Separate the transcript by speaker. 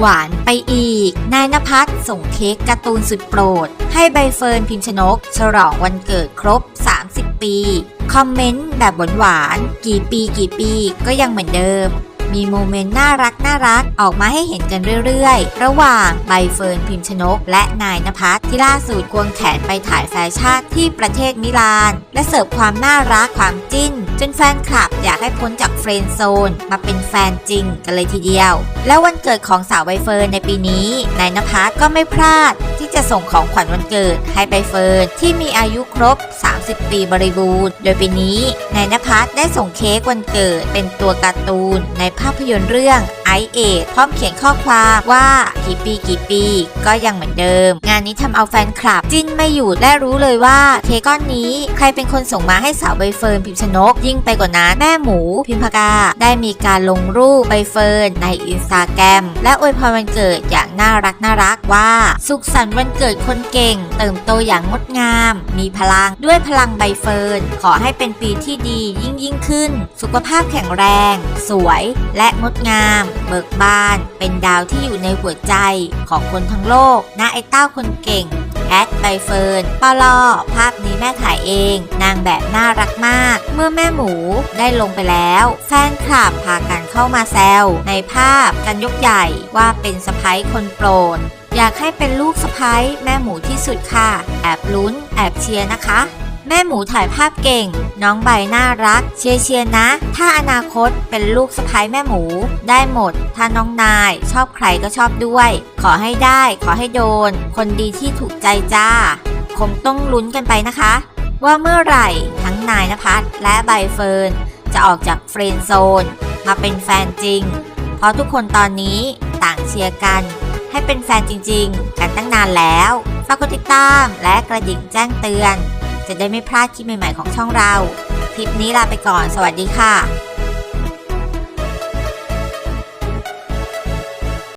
Speaker 1: หวานไปอีก นายนภัสส่งเค้กการ์ตูนสุดโปรด ให้ใบเฟิร์นพิมชนก ฉลองวันเกิดครบ 30 ปี คอมเมนต์แบบหวานๆกี่ปีกี่ปีก็ยังเหมือนเดิม มีโมเมนต์น่ารักน่ารักออกมาให้เห็นกันเรื่อยๆ ระหว่างใบเฟิร์นพิมชนก และนายนภัสที่ล่าสุดควงแขนไปถ่ายแฟชั่นที่ประเทศมิลาน และเสิร์ฟความน่ารักความจิ้น จนแฟนคลับอยากให้พ้นจากเฟรนด์โซน มาเป็นแฟนจริงกันเลยทีเดียว แล้ววันเกิดของสาวใบเฟิร์นในปีนี้นายนภัสก็ไม่พลาดที่จะส่งของขวัญวันเกิดให้ใบเฟิร์นที่มีอายุครบ 30 ปีบริบูรณ์ โดยปีนี้นายนภัสได้ส่งเค้กวันเกิดเป็นตัวการ์ตูนในภาพยนตร์เรื่องไอเอทพร้อมเขียนข้อความว่ากี่ปีกี่ปี ก็ยังเหมือนเดิม งานนี้ทำเอาแฟนคลับ จิ้นไม่หยุดและรู้เลยว่าเค้กก้อนนี้ใครเป็นคนส่งมาให้สาวใบเฟิร์นพิมชนก ยิ่งไปกว่านั้นแม่หมูพิมพากาได้มีการลงรูปใบเฟิร์นในอินสตาแกรมและอวยพรวันเกิดอย่าง น่ารักน่ารักว่า สุขสันต์วันเกิดคนเก่ง เติมโตอย่างงดงาม มีพลังด้วยพลังใบเฟิร์น ขอให้เป็นปีที่ดียิ่งยิ่งขึ้น สุขภาพแข็งแรง สวย และงดงาม เบิกบาน เป็นดาวที่อยู่ในหัวใจของคนทั้งโลกนะไอ้เต้าคนเก่งแอดใบเฟิร์นปลอภาพนี้แม่ถ่ายเอง นางแบบน่ารักมาก เมื่อแม่หมูได้ลงไปแล้ว แฟนคลับพากันเข้ามาแซวในภาพกันยกใหญ่ว่าเป็นสะพ้ยคนโปรดอยากให้เป็นลูกสะพ้ายแม่หมูที่สุดค่ะ แอบลุ้น แอบเชียร์นะคะ แม่หมูถ่ายภาพเก่ง น้องใบน่ารัก เชียร์เชียร์นะ ถ้าอนาคตเป็นลูกสะพ้ายแม่หมู ได้หมด ถ้าน้องนาย ชอบใครก็ชอบด้วย ขอให้ได้ ขอให้โดน คนดีที่ถูกใจจ้า คงต้องลุ้นกันไปนะคะ ว่าเมื่อไหร่ทั้งนายนภัสและใบเฟิร์นจะออกจากเฟรนด์โซนมาเป็นแฟนจริง เพราะทุกคนตอนนี้ต่างเชียร์กัน ให้เป็นแฟนจริงๆ กันตั้งนานแล้วฝากกดติดตามและกระดิ่งแจ้งเตือน จะได้ไม่พลาดคลิปใหม่ๆของช่องเรา คลิปนี้ลาไปก่อน สวัสดีค่ะ